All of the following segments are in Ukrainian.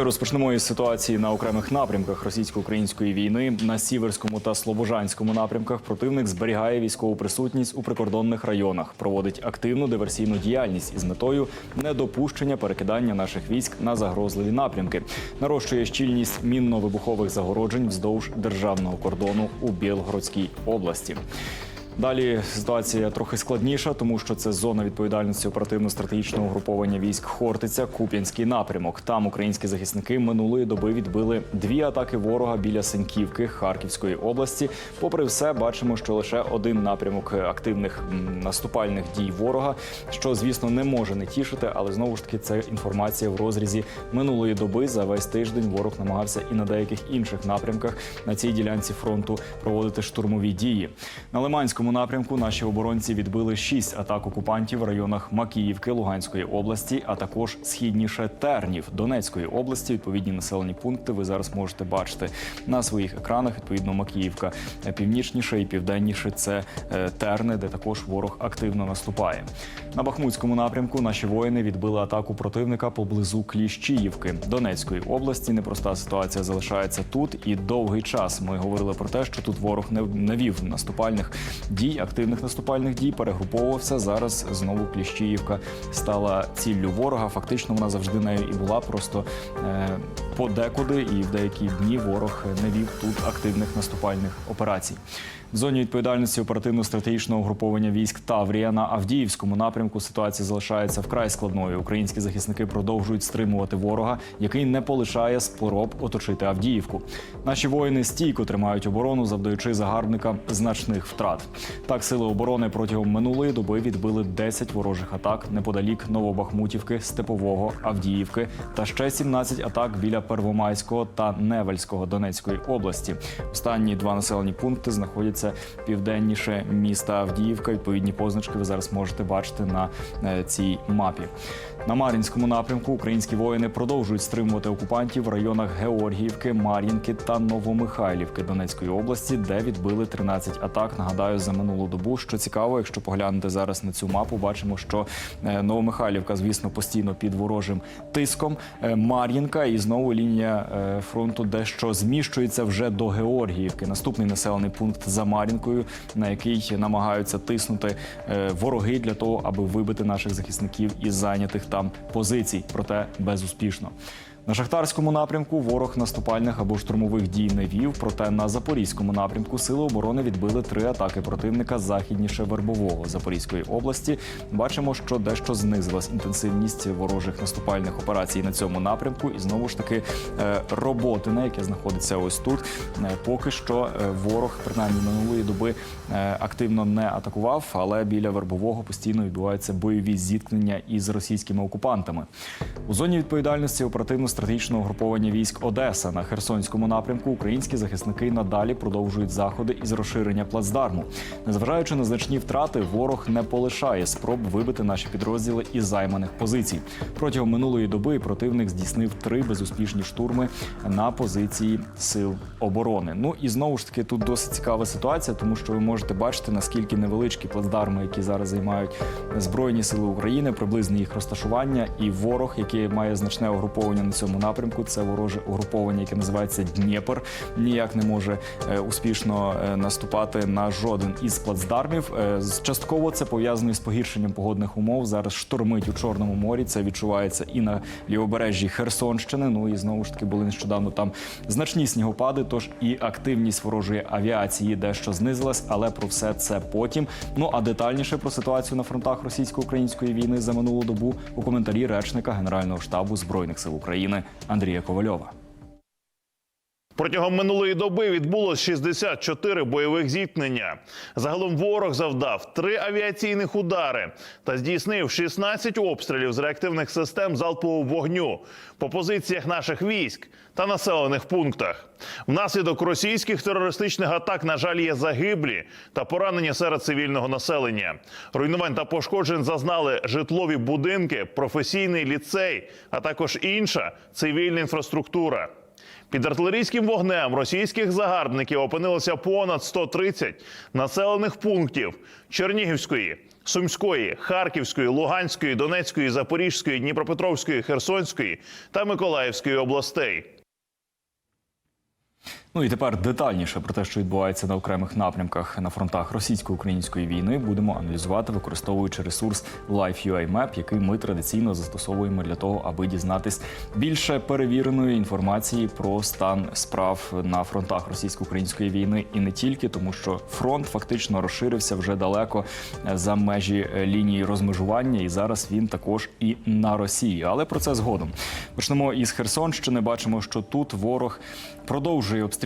Розпочнемо із ситуації на окремих напрямках російсько-української війни. На сіверському та слобожанському напрямках противник зберігає військову присутність у прикордонних районах, проводить активну диверсійну діяльність із метою недопущення перекидання наших військ на загрозливі напрямки, нарощує щільність мінно-вибухових загороджень вздовж державного кордону у Білгородській області. Далі ситуація трохи складніша, тому що це зона відповідальності оперативно-стратегічного угруповання військ Хортиця, Куп'янський напрямок. Там українські захисники минулої доби відбили дві атаки ворога біля Сеньківки Харківської області. Попри все, бачимо, що лише один напрямок активних наступальних дій ворога, що звісно не може не тішити, але знову ж таки це інформація в розрізі минулої доби. За весь тиждень ворог намагався і на деяких інших напрямках на цій ділянці фронту проводити штурмові дії. На Лиманському напрямку наші оборонці відбили шість атак окупантів в районах Макіївки Луганської області, а також східніше Тернів Донецької області. Відповідні населені пункти ви зараз можете бачити на своїх екранах. Відповідно, Макіївка північніше і південніше це е, Терни, де також ворог активно наступає. На Бахмутському напрямку наші воїни відбили атаку противника поблизу Кліщіївки Донецької області. Непроста ситуація залишається тут і довгий час. Ми говорили про те, що тут ворог не, не вів наступальних дій, активних наступальних дій, перегруповувався. Зараз знову Кліщіївка стала ціллю ворога. Фактично вона завжди нею і була. Просто е, подекуди і в деякі дні ворог не вів тут активних наступальних операцій. В зоні відповідальності оперативно-стратегічного угруповання військ Таврія на Авдіївському напрямку ситуація залишається вкрай складною. Українські захисники продовжують стримувати ворога, який не полишає спороб оточити Авдіївку. Наші воїни стійко тримають оборону, завдаючи загарбникам значних втрат. Так, сили оборони протягом минулої доби відбили 10 ворожих атак неподалік Новобахмутівки, Степового, Авдіївки та ще 17 атак біля Первомайського та Невельського Донецької області. Останні два населені пункти знаходяться південніше міста Авдіївка. Відповідні позначки ви зараз можете бачити на е, цій мапі. На Мар'їнському напрямку українські воїни продовжують стримувати окупантів в районах Георгіївки, Мар'їнки та Новомихайлівки Донецької області, де відбили 13 атак. Нагадаю, за минулу добу. Що цікаво, якщо поглянути зараз на цю мапу, бачимо, що е, Новомихайлівка, звісно, постійно під ворожим тиском. Е, Мар'їнка і знову лінія е, фронту дещо зміщується вже до Георгіївки. Наступний населений пункт за Мар'їнкою, на який намагаються тиснути вороги для того, аби вибити наших захисників із зайнятих там позицій, проте безуспішно. На шахтарському напрямку ворог наступальних або штурмових дій не вів. Проте на запорізькому напрямку сили оборони відбили три атаки противника західніше Вербового Запорізької області. Бачимо, що дещо знизилась інтенсивність ворожих наступальних операцій на цьому напрямку. І знову ж таки е, роботине, яке знаходиться ось тут. е, Поки що е, ворог, принаймні минулої доби, активно не атакував, але біля Вербового постійно відбуваються бойові зіткнення із російськими окупантами. У зоні відповідальності оперативно-стратегічного угруповання військ Одеса на Херсонському напрямку українські захисники надалі продовжують заходи із розширення плацдарму. Незважаючи на значні втрати, ворог не полишає спроб вибити наші підрозділи із займаних позицій. Протягом минулої доби противник здійснив три безуспішні штурми на позиції сил оборони. Ну і знову ж таки тут досить цікава ситуація, тому що ви можете бачити наскільки невеличкі плацдарми, які зараз займають збройні сили України, приблизне їх розташування, і ворог, який має значне угруповання на цьому напрямку, це вороже угруповання, яке називається Дніпр, ніяк не може е, успішно е, наступати на жоден із плацдармів. Е, частково це пов'язано із погіршенням погодних умов. Зараз штормить у Чорному морі. Це відчувається і на лівобережжі Херсонщини. Ну і знову ж таки були нещодавно там значні снігопади. Тож і активність ворожої авіації дещо знизилась, але про все це потім. Ну а детальніше про ситуацію на фронтах російсько-української війни за минулу добу у коментарі речника Генерального штабу збройних сил України Андрія Ковальова. Протягом минулої доби відбулось 64 бойових зіткнення. Загалом ворог завдав три авіаційних удари та здійснив 16 обстрілів з реактивних систем залпового вогню по позиціях наших військ та населених пунктах. Внаслідок російських терористичних атак, на жаль, є загиблі та поранені серед цивільного населення. Руйнувань та пошкоджень зазнали житлові будинки, професійний ліцей, а також інша цивільна інфраструктура. Під артилерійським вогнем російських загарбників опинилося понад 130 населених пунктів Чернігівської, Сумської, Харківської, Луганської, Донецької, Запорізької, Дніпропетровської, Херсонської та Миколаївської областей. Ну і тепер детальніше про те, що відбувається на окремих напрямках на фронтах російсько-української війни, будемо аналізувати, використовуючи ресурс Life.ua Map, який ми традиційно застосовуємо для того, аби дізнатись більше перевіреної інформації про стан справ на фронтах російсько-української війни, і не тільки тому, що фронт фактично розширився вже далеко е, за межі е, лінії розмежування, і зараз він також і на Росії. Але про це згодом. Почнемо із Херсонщини. Бачимо, що тут ворог продовжує обстрілювати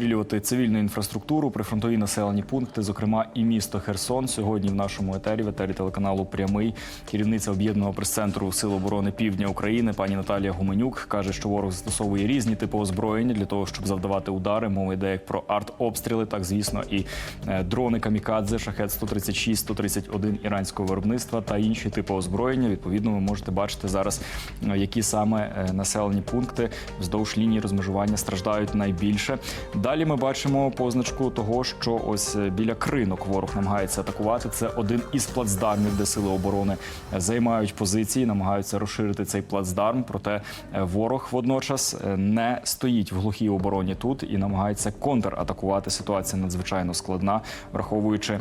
цивільну інфраструктуру, прифронтові населені пункти, зокрема і місто Херсон. Сьогодні в нашому етері, в етері телеканалу Прямий, керівниця об'єднаного прес-центру Сил оборони Півдня України, пані Наталія Гуменюк, каже, що ворог застосовує різні типи озброєння для того, щоб завдавати удари. Мова йде як про артобстріли, так звісно, і е, дрони камікадзе, шахет 136, 131 іранського виробництва та інші типи озброєння. Відповідно, ви можете бачити зараз, е, які саме е, населені пункти вздовж лінії розмежування страждають найбільше. Далі ми бачимо позначку того, що ось е, біля кринок ворог намагається атакувати. Це один із плацдармів, де сили оборони е, займають позиції, намагаються розширити цей плацдарм. Проте е, ворог водночас не стоїть в глухій обороні тут і намагається контратакувати. Ситуація надзвичайно складна, враховуючи,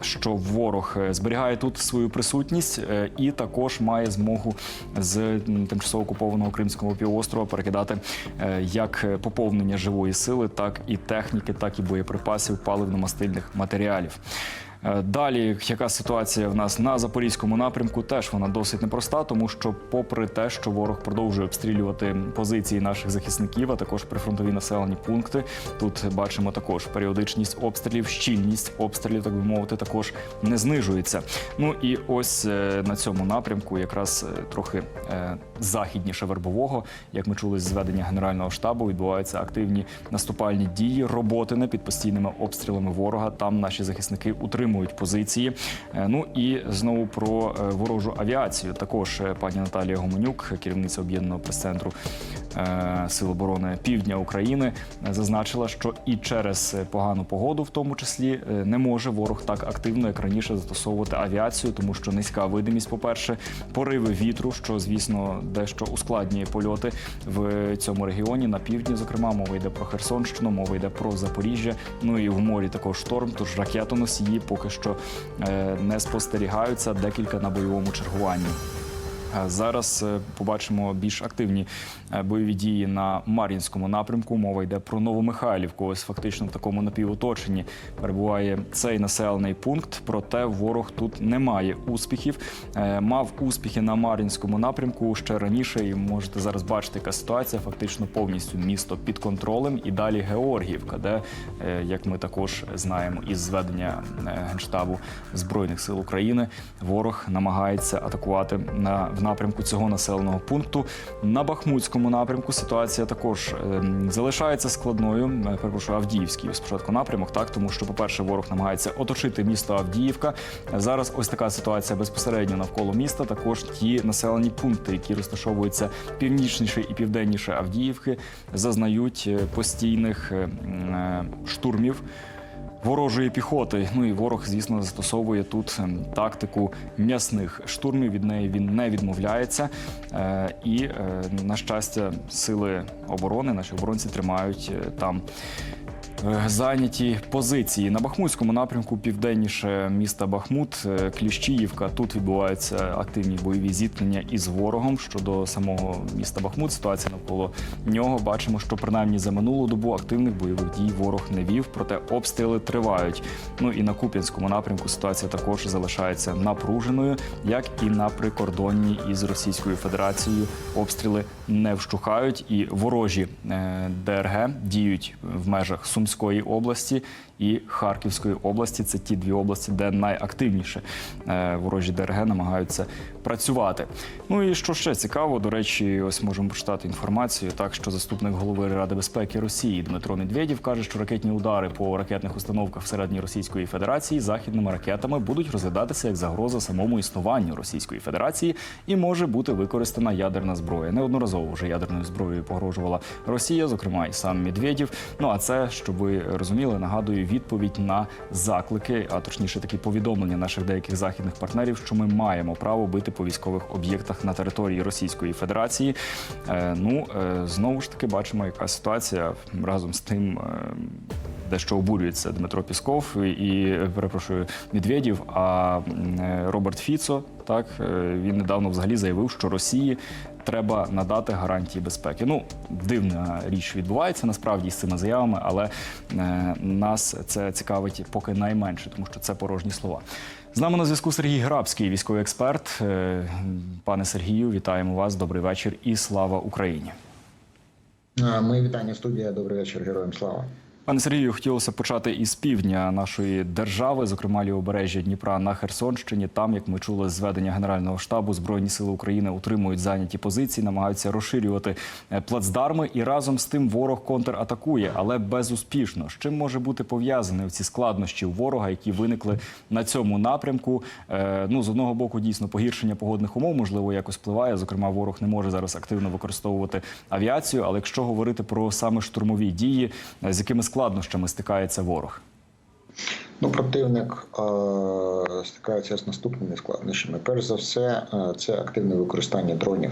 що ворог зберігає тут свою присутність і також має змогу з тимчасово окупованого Кримського півострова перекидати як поповнення живої сили, так і техніки, так і боєприпасів, паливно-мастильних матеріалів. Е, Далі, яка ситуація в нас на запорізькому напрямку, теж вона досить непроста, тому що, попри те, що ворог продовжує обстрілювати позиції наших захисників, а також прифронтові населені пункти, тут бачимо також періодичність обстрілів, щільність обстрілів, так би мовити, також не знижується. Ну і ось е, на цьому напрямку, якраз е, трохи західніше вербового, як ми чули з зведення Генерального штабу, відбуваються активні наступальні дії, роботи під постійними обстрілами ворога. Там наші захисники утримують позиції. Е, Ну і знову про е, ворожу авіацію. Також е, пані Наталія Гуменюк, керівниця об'єднаного прес-центру Сил оборони Півдня України, е, зазначила, що і через е, погану погоду, в тому числі, е, не може ворог так активно, як раніше, застосовувати авіацію, тому що низька видимість, по-перше, пориви вітру, що звісно дещо ускладнює польоти в цьому регіоні на півдні. Зокрема, мова йде про Херсонщину, мова йде про Запоріжжя. Ну і в морі також шторм. Тож ракетоносії поки що е, не спостерігаються декілька на бойовому чергуванні. Е, Зараз е, побачимо більш активні е, бойові дії на Мар'їнському напрямку. Мова йде про Новомихайлівку. Ось фактично в такому напівоточенні перебуває цей населений пункт. Проте ворог тут не має успіхів. Мав успіхи на Мар'їнському напрямку ще раніше. І можете зараз бачити, яка ситуація. Фактично повністю місто під контролем. І далі Георгіївка, де, як ми також знаємо, із зведення генштабу збройних сил України ворог намагається атакувати на в напрямку цього населеного пункту. На Бахмутському напрямку ситуація також ем, залишається складною. Е, Перепрошую, Авдіївський спочатку напрямок, так тому що, по-перше, ворог намагається оточити місто Авдіївка. Зараз ось така ситуація безпосередньо навколо міста. Також ті населені пункти, які розташовуються північніше і південніше Авдіївки, зазнають е, постійних е, м, е, штурмів ворожої піхоти. Ну і ворог, звісно, застосовує тут ем, тактику м'ясних штурмів. Від неї він не відмовляється. Е, І, е, на щастя, сили оборони, наші оборонці тримають е, там. Е, Зайняті позиції на Бахмутському напрямку, південніше міста Бахмут, е, Кліщіївка. Тут відбуваються активні бойові зіткнення із ворогом. Щодо самого міста Бахмут, ситуація навколо нього. Бачимо, що принаймні за минулу добу активних бойових дій ворог не вів, проте обстріли тривають. Ну і на Куп'янському напрямку ситуація також залишається напруженою, як і на прикордонні із Російською Федерацією. Обстріли не вщухають, і ворожі е, ДРГ діють в межах Сумської. Області і Харківської області. Це ті дві області, де найактивніше е, ворожі ДРГ намагаються працювати. Ну і що ще цікаво, до речі, ось можемо почитати інформацію. Так що заступник голови Ради безпеки Росії Дмитро Медведєв каже, що ракетні удари по ракетних установках всередині Російської Федерації західними ракетами будуть розглядатися як загроза самому існуванню Російської Федерації і може бути використана ядерна зброя. Неодноразово вже ядерною зброєю погрожувала Росія, зокрема і сам Медведєв. Ну а це, щоб ви розуміли, нагадую відповідь на заклики, а точніше такі повідомлення наших деяких західних партнерів, що ми маємо право бити по військових об'єктах на території Російської Федерації. Е, ну е, знову ж таки бачимо, яка ситуація разом з тим. Е, Дещо обурюється Дмитро Пісков і, перепрошую Медведєв. А Роберт Фіцо так він недавно взагалі заявив, що Росії треба надати гарантії безпеки. Ну дивна річ відбувається насправді з цими заявами, але е, нас це цікавить поки найменше, тому що це порожні слова. З нами на зв'язку Сергій Грабський, військовий експерт. Е, Пане Сергію, вітаємо вас. Добрий вечір і слава Україні. Мої вітання студія. Добрий вечір, героям слава. Пане Сергію, хотілося почати із півдня нашої держави, зокрема лівобережжя Дніпра на Херсонщині. Там, як ми чули, з ведення Генерального штабу Збройні сили України утримують зайняті позиції, намагаються розширювати е, плацдарми, і разом з тим ворог контратакує, але безуспішно. З чим може бути пов'язані ці складнощі ворога, які виникли на цьому напрямку? Е, Ну з одного боку, дійсно погіршення погодних умов можливо якось впливає. Зокрема, ворог не може зараз активно використовувати авіацію. Але якщо говорити про саме штурмові дії, е, з якими складнощами стикається ворог? Ну, противник е- стикається з наступними складнощами. Перш за все, е, це активне використання дронів.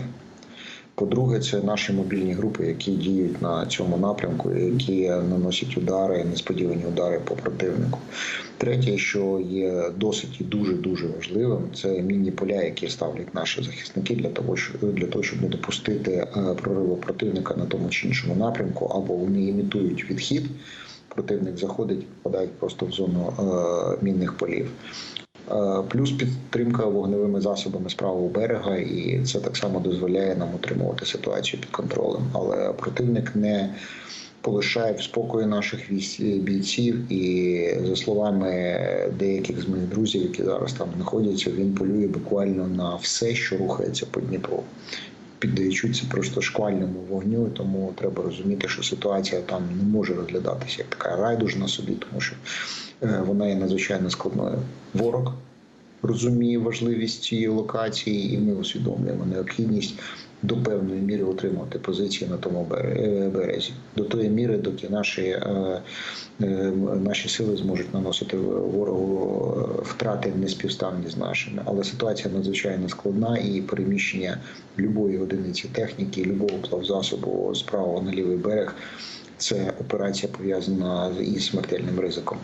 По-друге, це наші мобільні групи, які діють на цьому напрямку, які наносять удари, несподівані удари по противнику. Третє, що є досить і дуже дуже важливим, це мінні поля, які ставлять наші захисники для того, щоб для того, щоб не допустити е, прориву противника на тому чи іншому напрямку, або вони імітують відхід. Противник заходить, попадають просто в зону е, мінних полів. Е, Плюс підтримка вогневими засобами з правого берега, і це так само дозволяє нам утримувати ситуацію під контролем. Але противник не полишає в спокої наших бійців, і за словами деяких з моїх друзів, які зараз там знаходяться, він полює буквально на все, що рухається по Дніпру. Піддаючися просто шквальному вогню, тому треба розуміти, що ситуація там не може розглядатися як така райдужна собі, тому що вона є надзвичайно складною. Ворог розуміє важливість цієї локації, і ми усвідомлюємо необхідність до певної міри отримувати позиції на тому е, березі. До тої міри, доки наші, е, е, наші сили зможуть наносити ворогу е, втрати неспівставні з нашими. Але ситуація надзвичайно складна і переміщення любої одиниці техніки, любого плавзасобу з правого на лівий берег. Це операція пов'язана із смертельним ризиком.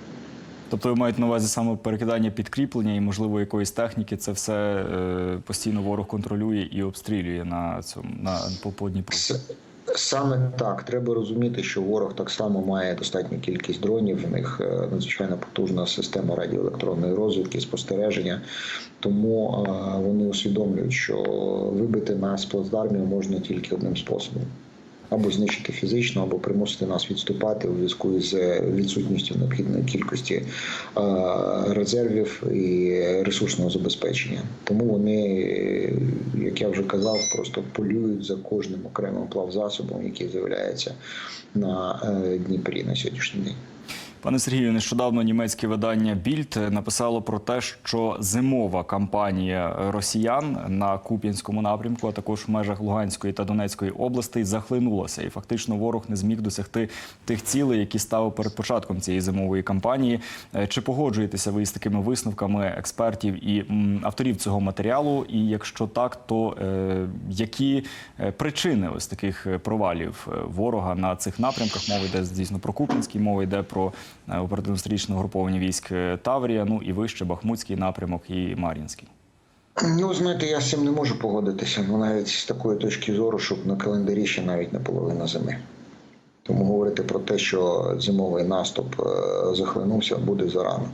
Тобто маєте на увазі саме перекидання підкріплення і, можливо, якоїсь техніки. Це все е, постійно ворог контролює і обстрілює на цьому на по, Дніпру. Саме так треба розуміти, що ворог так само має достатню кількість дронів. В них е, надзвичайно потужна система радіоелектронної розвідки, спостереження. Тому е, вони усвідомлюють, що вибити нас з плацдармів можна тільки одним способом. Або знищити фізично, або примусити нас відступати у зв'язку з відсутністю необхідної кількості е, резервів і ресурсного забезпечення. Тому вони, е, як я вже казав, просто полюють за кожним окремим плавзасобом, який з'являється на е, Дніпрі на сьогоднішній день. Пане Сергію, нещодавно німецьке видання Більд написало про те, що зимова кампанія росіян на Куп'янському напрямку, а також в межах Луганської та Донецької областей, захлинулася, і фактично ворог не зміг досягти тих цілей, які ставив перед початком цієї зимової кампанії. Е, Чи погоджуєтеся ви з такими висновками експертів і авторів цього матеріалу? І якщо так, то е, які е, причини ось таких провалів е, ворога на цих напрямках? Мова йде звісно про Куп'янський, мова йде про оперативно-стратегічне угруповання військ е, Таврія, ну і вище Бахмутський напрямок і Мар'їнський. Ну, знаєте, я з цим не можу погодитися. Ну, навіть з такої точки зору, щоб на календарі ще навіть не половина зими. Тому говорити про те, що зимовий наступ е, захлинувся, буде зарано.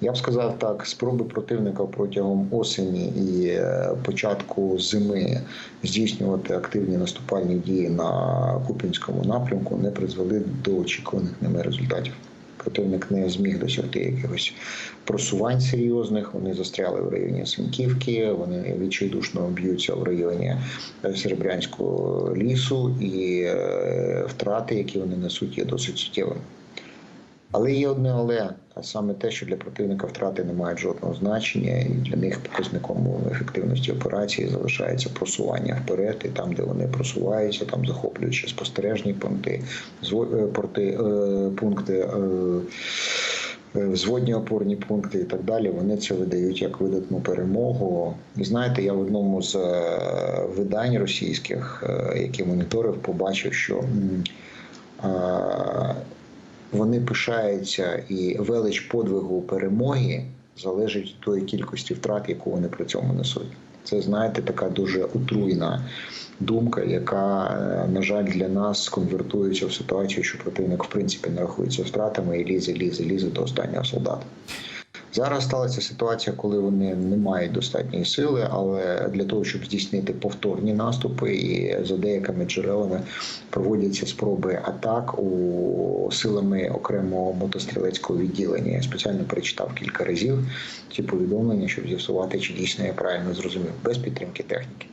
Я б сказав так: спроби противника протягом осені і е, початку зими здійснювати активні наступальні дії на Купінському напрямку не призвели до очікуваних ними результатів. Противник не зміг досягти якихось просувань серйозних. Вони застряли в районі Синьківки, вони відчайдушно б'ються в районі е, Серебрянського лісу, і е, втрати, які вони несуть, є досить суттєвими. Але є одне але, а саме те, що для противника втрати не мають жодного значення, і для них показником ефективності операції залишається просування вперед, і там, де вони просуваються, там захоплюючи спостережні пункти, е, порти, е, пункти. е, Взводні опорні пункти і так далі, вони це видають як видатну перемогу. І знаєте, я в одному з видань російських, які моніторив, побачив, що вони пишаються, і велич подвигу перемоги залежить від тої кількості втрат, яку вони при цьому несуть. Це знаєте, така дуже отруйна думка, яка, е, на жаль, для нас конвертується в ситуацію, що противник в принципі не рахується втратами і лізе, лізе, лізе до останнього солдата. Зараз сталася ситуація, коли вони не мають достатньої сили, але для того, щоб здійснити повторні наступи, і за деякими джерелами проводяться спроби атак у силами окремого мотострілецького відділення. Я спеціально перечитав кілька разів ці повідомлення, щоб з'ясувати, чи дійсно я правильно зрозумів, без підтримки техніки.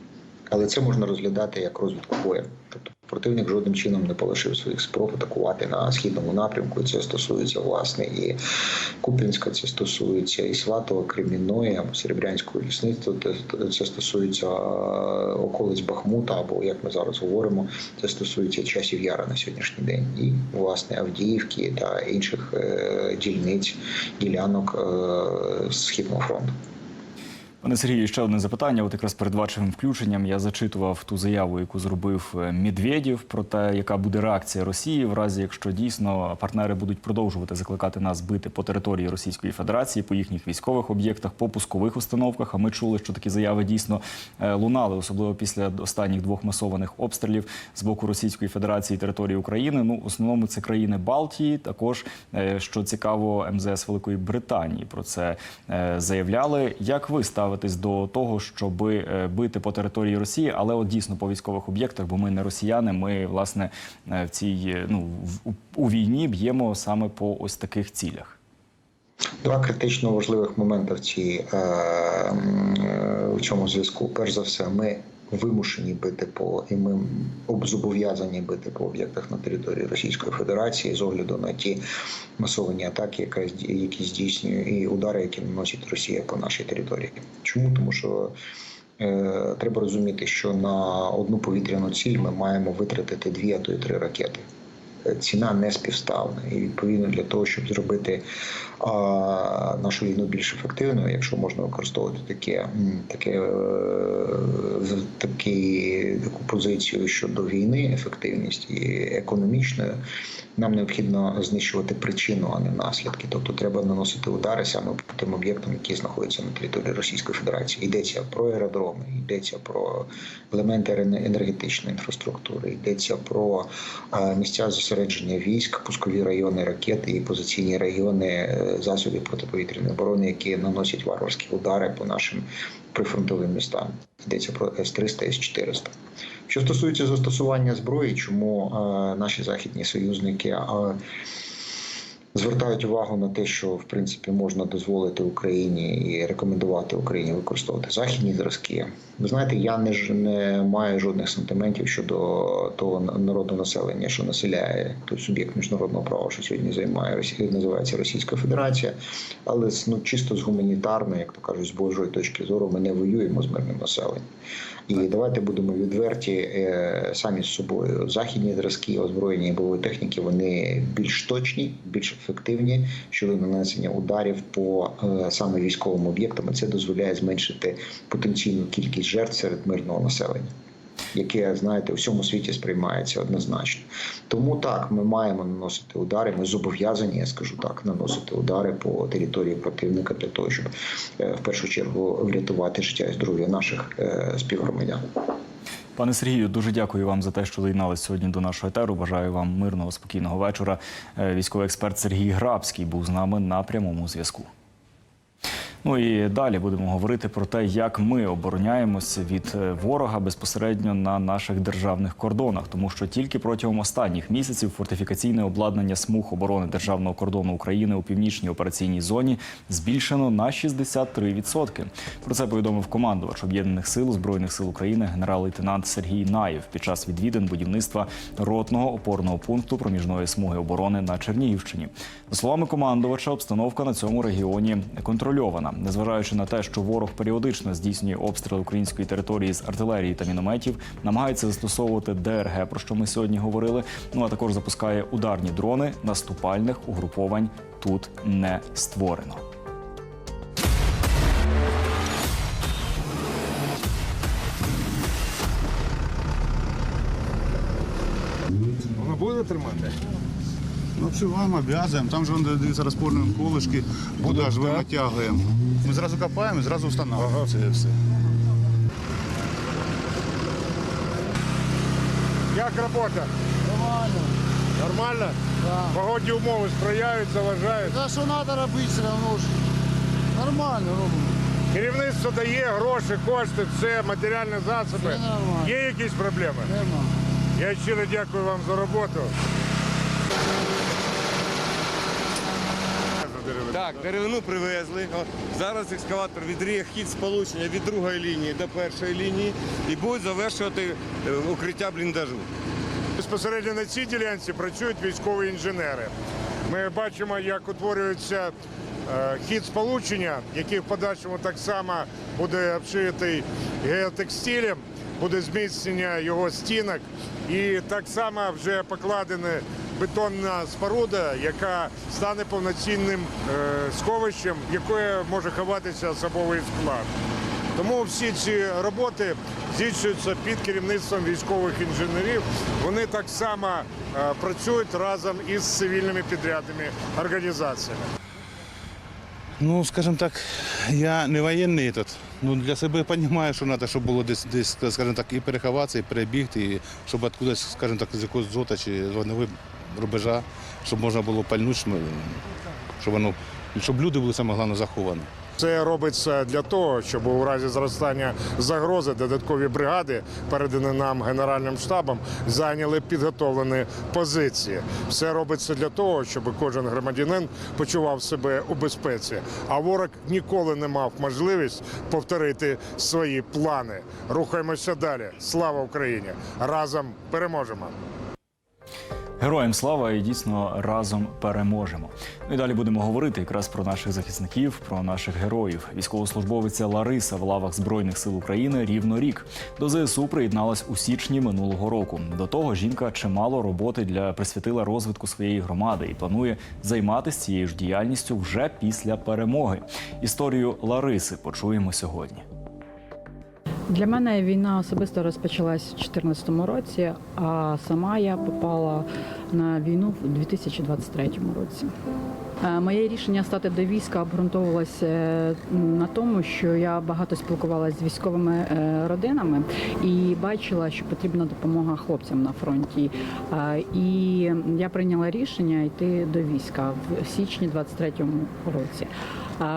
Але це можна розглядати як розвідку бою. Тобто противник жодним чином не полишив своїх спроб атакувати на східному напрямку. Це стосується власне і Купінська, це стосується і Сватова, Кремінної або Серебрянського лісництва. Це- Це стосується е, околиць Бахмута, або як ми зараз говоримо, це стосується часів Яра на сьогоднішній день, і власне Авдіївки та інших е, дільниць ділянок е, східного фронту. Пане Сергію, ще одне запитання. От якраз перед вашим включенням я зачитував ту заяву, яку зробив е, Медведєв про те, яка буде реакція Росії, в разі якщо дійсно партнери будуть продовжувати закликати нас бити по території Російської Федерації, по їхніх військових об'єктах, по пускових установках. А ми чули, що такі заяви дійсно е, лунали, особливо після останніх двох масованих обстрілів з боку Російської Федерації території України. Ну, в основному це країни Балтії. Також е, що цікаво, МЗС Великої Британії про це заявляли. Як ви ставитесь до того, щоб бити по території Росії, але от дійсно по військових об'єктах, бо ми не росіяни, ми власне е, в цій е, ну у- війні б'ємо саме по ось таких цілях. Два критично важливих моменти в цій е, е, в цьому зв'язку. Перш за все, ми вимушені бити по і ми об- зобов'язані бити по об'єктах на території Російської Федерації з огляду на ті масовані атаки, які здійснює і удари, які наносить Росія по нашій території. Чому тому, що е, треба розуміти, що на одну повітряну ціль ми маємо витратити дві, а то й три ракети. Е, Ціна не співставна, і відповідно для того, щоб зробити нашу війну більш ефективною, якщо можна використовувати таке, таке, е, такі, таку позицію щодо війни, ефективність і економічною, нам необхідно знищувати причину, а не наслідки. Тобто треба наносити удари саме по тим об'єктам, які знаходяться на території Російської Федерації. Йдеться про аеродроми, йдеться про елементи ене- енергетичної інфраструктури, йдеться про е, місця зосередження військ, пускові райони ракет і позиційні райони е, засобів протиповітряної оборони, які наносять варварські удари по нашим прифронтовим містам. Йдеться про С-300, С-400. Що стосується застосування зброї, чому е, наші західні союзники е, звертають увагу на те, що в принципі можна дозволити Україні і рекомендувати Україні використовувати західні зразки. Ви знаєте, я не ж не маю жодних сантиментів щодо того народного населення, що населяє той суб'єкт міжнародного права, що сьогодні займає Росія, називається Російська Федерація. Але ну чисто з гуманітарної, як то кажуть, з божої точки зору, ми не воюємо з мирним населенням. І давайте будемо відверті е, самі з собою. Західні зразки озброєння бойової техніки вони більш точні, більш ефективні щодо нанесення ударів по е, саме військовим об'єктам. Це дозволяє зменшити потенційну кількість жертв серед мирного населення. Яке знаєте у всьому світі сприймається однозначно, тому так ми маємо наносити удари. Ми зобов'язані, я скажу так, наносити удари по території противника для того, щоб е, в першу чергу врятувати життя і здоров'я наших е, співгромадян. Пане Сергію, дуже дякую вам за те, що доєдналися сьогодні до нашого етеру. Бажаю вам мирного, спокійного вечора. Е, Військовий експерт Сергій Грабський був з нами на прямому зв'язку. Ну і далі будемо говорити про те, як ми обороняємося від е, ворога безпосередньо на наших державних кордонах, тому що тільки протягом останніх місяців фортифікаційне обладнання смуг оборони державного кордону України у північній операційній зоні збільшено на 63%. Про це повідомив командувач об'єднаних сил збройних сил України генерал-лейтенант Сергій Наєв під час відвідин будівництва ротного опорного пункту проміжної смуги оборони на Чернігівщині. За словами командувача, обстановка на цьому регіоні контрольована, незважаючи на те, що ворог періодично здійснює обстріл української території з артилерії та мінометів, намагається застосовувати ДРГ, про що ми сьогодні говорили. Ну а також запускає ударні дрони. Наступальних угруповань тут не створено. Ну, обшиваємо, обв'язуємо. Там же вон, дивіться, розпорнуємо колишки, туди ж витягуємо. Ми зразу копаємо і зразу встановлюємо. Це все. Як робота? Нормально. Нормально? Да. Погодні умови сприяють, заважають. Та що треба робити, все одно ж нормально робимо. Керівництво дає гроші, кошти, все, матеріальні засоби. Все нормально. Є якісь проблеми? Нема. Я щиро дякую вам за роботу. Так, деревину привезли. Зараз екскаватор відріє хід сполучення від другої лінії до першої лінії і будуть завершувати е, укриття бліндажу. Безпосередньо на цій ділянці працюють військові інженери. Ми бачимо, як утворюється е, хід сполучення, який в подальшому так само буде обшитий геотекстилем, буде зміцнення його стінок. І так само вже покладена бетонна споруда, яка стане повноцінним е, сховищем, яке може ховатися особовий склад. Тому всі ці роботи здійснюються під керівництвом військових інженерів. Вони так само е, працюють разом із цивільними підрядними організаціями. Ну, скажімо так, я не воєнний тут. Ну, для себе розумію, що треба, щоб було десь, десь, скажімо так, і переховатися, і перебігти, і щоб откудись, скажімо так, з якогось зота чи з вогневого рубежа, щоб можна було пальнути, щоб- воно, щоб люди були саме головне заховані. Це робиться для того, щоб у разі зростання загрози додаткові бригади, передані нам Генеральним штабом, зайняли підготовлені позиції. Все робиться для того, щоб кожен громадянин почував себе у безпеці. А ворог ніколи не мав можливість повторити свої плани. Рухаємося далі. Слава Україні! Разом переможемо! Героям слава і дійсно разом переможемо. Ну і далі будемо говорити якраз про наших захисників, про наших героїв. Військовослужбовиця Лариса в лавах збройних сил України рівно рік до ЗСУ приєдналась у січні минулого року. До того жінка чимало роботи для присвятила розвитку своєї громади і планує займатися цією ж діяльністю вже після перемоги. Історію Лариси почуємо сьогодні. Для мене війна особисто розпочалась у 2014 році, а сама я попала на війну в 2023 році. Е, Моє рішення стати до війська обґрунтовувалося е, на тому, що я багато спілкувалася з військовими е, родинами і бачила, що потрібна допомога хлопцям на фронті. І я прийняла рішення йти до війська в січні 23-му році.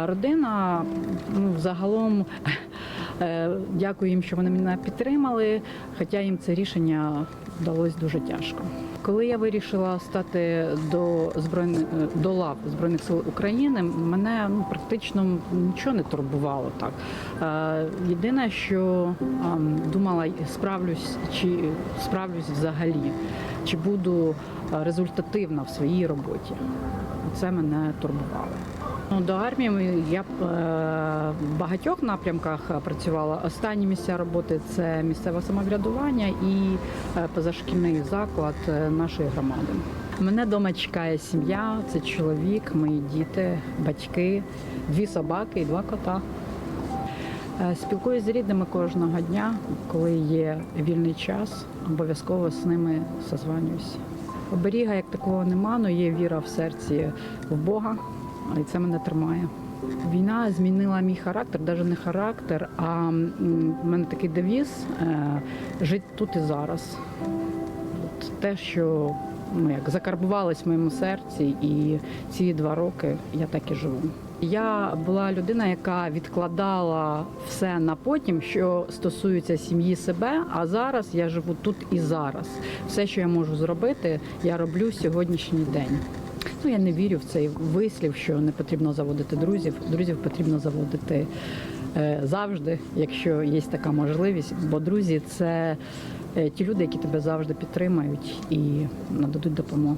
Родина ну, загалом дякую їм, що вони мене підтримали, хоча їм це рішення вдалося дуже тяжко. Коли я вирішила стати до збройних до лав збройних сил України, мене ну практично нічого не турбувало так. Е, єдине, що думала, справлюсь чи справлюсь взагалі, чи буду е, результативна в своїй роботі. Це мене турбувало. Ну, до армії я е, в багатьох напрямках працювала. Останні місця роботи це місцеве самоврядування і е, позашкільний заклад е, нашої громади. Мене вдома чекає сім'я, це чоловік, мої діти, батьки, дві собаки і два кота. Спілкуюсь з рідними кожного дня, коли є вільний час, обов'язково з ними созванююся. Оберіга як такого нема, але є віра в серці в Бога, і це мене тримає. Війна змінила мій характер, навіть не характер, а в мене такий девіз е, жити тут і зараз. От те, що ну, як закарбувалось в моєму серці, і ці два роки я так і живу. Я була людина, яка відкладала все на потім, що стосується сім'ї себе. А зараз я живу тут і зараз. Все, що я можу зробити, я роблю сьогоднішній день. Ну я не вірю в цей вислів, що не потрібно заводити друзів. Друзів потрібно заводити е, завжди, якщо є така можливість. Бо друзі це е, ті люди, які тебе завжди підтримають і нададуть допомогу.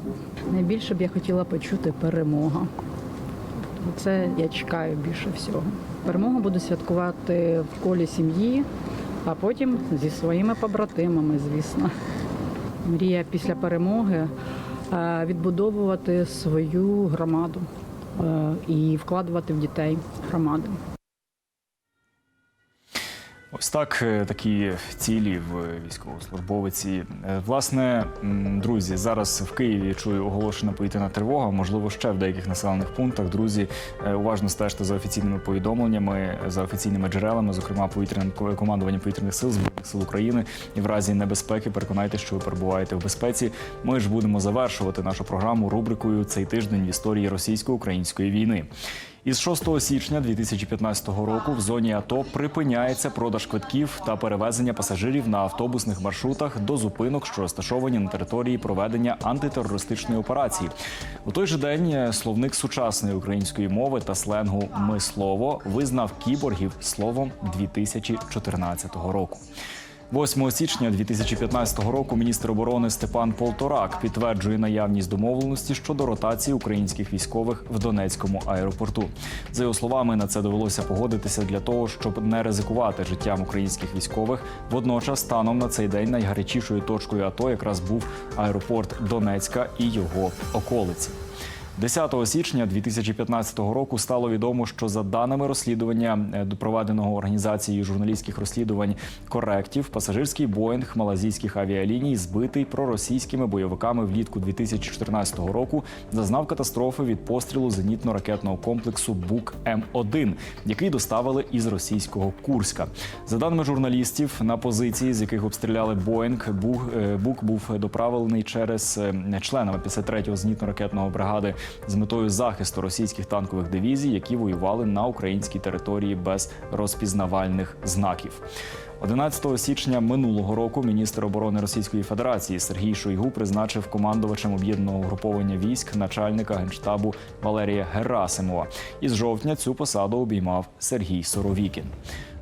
Найбільше б я хотіла почути перемога. Це я чекаю більше всього. Перемогу буду святкувати в колі сім'ї, а потім зі своїми побратимами, звісно. Мрія після перемоги відбудовувати свою громаду е, і вкладувати в дітей громади. Ось так е, такі цілі в військовослужбовиці. Е, Власне, друзі, зараз в Києві чую оголошена повітряна тривога. Можливо, ще в деяких населених пунктах. Друзі, е, уважно стежте за офіційними повідомленнями, за офіційними джерелами, зокрема повітряним ко- командуванням повітряних сил збройних сил України. І в разі небезпеки переконайте, що ви перебуваєте в безпеці. Ми ж будемо завершувати нашу програму рубрикою цей тиждень в історії російсько-української війни. Із 6 січня 2015 року в зоні АТО припиняється продаж квитків та перевезення пасажирів на автобусних маршрутах до зупинок, що розташовані на території проведення антитерористичної операції. У той же день е, словник сучасної української мови та сленгу Ми слово визнав кіборгів словом 2014 року. 8 січня 2015 року міністр оборони Степан Полторак підтверджує наявність домовленості щодо ротації українських військових в Донецькому аеропорту. За його словами, на це довелося погодитися для того, щоб не ризикувати життям українських військових. Водночас, станом на цей день найгарячішою точкою АТО якраз був аеропорт Донецька і його околиці. 10 січня 2015 року стало відомо, що за даними розслідування е, проведеного організацією журналістських розслідувань коректів, пасажирський боїнг малазійських авіаліній, збитий проросійськими бойовиками влітку 2014 року, зазнав катастрофи від пострілу зенітно-ракетного комплексу Бук М1, який доставили із російського Курська. За даними журналістів, на позиції, з яких обстріляли Боїнг, Бук, е, Бук був доправлений через е, членами 53-го зенітно-ракетного бригади з метою захисту російських танкових дивізій, які воювали на українській території без розпізнавальних знаків. 11 січня минулого року міністр оборони Російської Федерації Сергій Шойгу призначив командувачем об'єднаного угруповання військ начальника генштабу Валерія Герасимова. Із жовтня цю посаду обіймав Сергій Соровікін.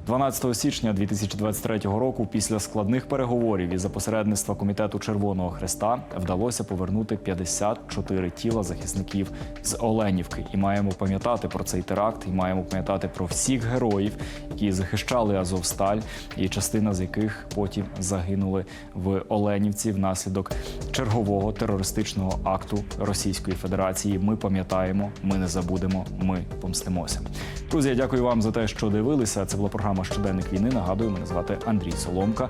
12 січня 2023 року, після складних переговорів і за посередництва комітету Червоного Хреста, вдалося повернути 54 тіла захисників з Оленівки. І маємо пам'ятати про цей теракт, і маємо пам'ятати про всіх героїв, які захищали Азовсталь, і частина з яких потім загинули в Оленівці внаслідок чергового терористичного акту Російської Федерації. Ми пам'ятаємо, ми не забудемо, ми помстимося. Друзі, я дякую вам за те, що дивилися. Це була програма Щоденник війни. Нагадую, мене звати Андрій Соломка.